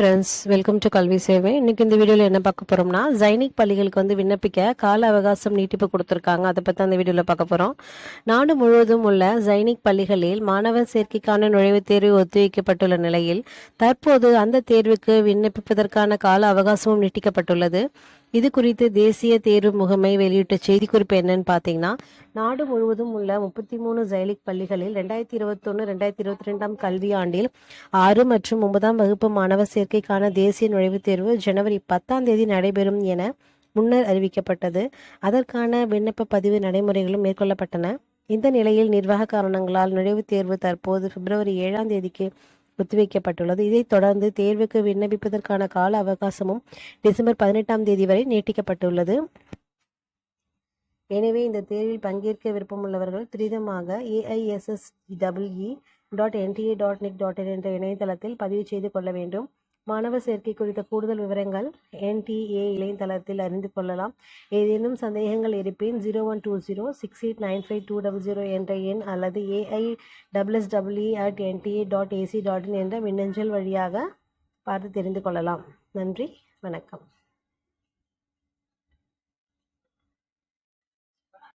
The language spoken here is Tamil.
ஃப்ரெண்ட்ஸ் வெல்கம் டு கல்வி சேவை இன்னைக்கு இந்த வீடியோவில் என்ன பார்க்க போகிறோம்னா ஜைனிக் பள்ளிகளுக்கு வந்து விண்ணப்பிக்க கால அவகாசம் நீட்டிப்பு கொடுத்துருக்காங்க. அதை பற்றி அந்த வீடியோவில் பார்க்க போகிறோம் நாடு முழுவதும் உள்ள ஜைனிக் பள்ளிகளில் மாணவர் சேர்க்கைக்கான நுழைவுத் தேர்வு ஒத்திவைக்கப்பட்டுள்ள நிலையில் தற்போது அந்த தேர்வுக்கு விண்ணப்பிப்பதற்கான கால அவகாசமும் நீட்டிக்கப்பட்டுள்ளது. இது குறித்து தேசிய தேர்வு முகமை வெளியிட்ட செய்திக்குறிப்பு என்னன்னு பார்த்தீங்கன்னா நாடு முழுவதும் உள்ள முப்பத்தி மூணு ஜைலிக் பள்ளிகளில் ரெண்டாயிரத்தி இருபத்தொன்று ரெண்டாயிரத்தி இருபத்தி ரெண்டாம் கல்வியாண்டில் ஆறு மற்றும் ஒன்பதாம் வகுப்பு மாணவர் சேர்க்கைக்கான தேசிய நுழைவுத் தேர்வு ஜனவரி பத்தாம் தேதி நடைபெறும் என முன்னர் அறிவிக்கப்பட்டது. அதற்கான விண்ணப்ப பதிவு நடைமுறைகளும் மேற்கொள்ளப்பட்டன. இந்த நிலையில் நிர்வாக காரணங்களால் நுழைவுத் தேர்வு தற்போது பிப்ரவரி ஏழாம் தேதிக்கு ஒத்திவைக்கப்பட்டுள்ளது இதைத் தொடர்ந்து தேர்வுக்கு விண்ணப்பிப்பதற்கான கால அவகாசமும் டிசம்பர் பதினெட்டாம் தேதி வரை நீட்டிக்கப்பட்டுள்ளது எனவே இந்த தேர்வில் பங்கேற்க விருப்பமுள்ளவர்கள் துரிதமாக ஏஐஎஸ்எஸ்டபிள்இ dot NTA dot NIC dot in என்ற இணையதளத்தில் பதிவு செய்து கொள்ள வேண்டும் மாணவர் சேர்க்கை குறித்த கூடுதல் விவரங்கள் என்டிஏ இணையதளத்தில் அறிந்து கொள்ளலாம். ஏதேனும் சந்தேகங்கள் இருப்பின் zero one two zero six eight nine five two double zero என்ற எண் அல்லது A I double S double E at NDA dot AC dot in என்ற மின்னஞ்சல் வழியாக பார்த்து தெரிந்து கொள்ளலாம். நன்றி. வணக்கம்.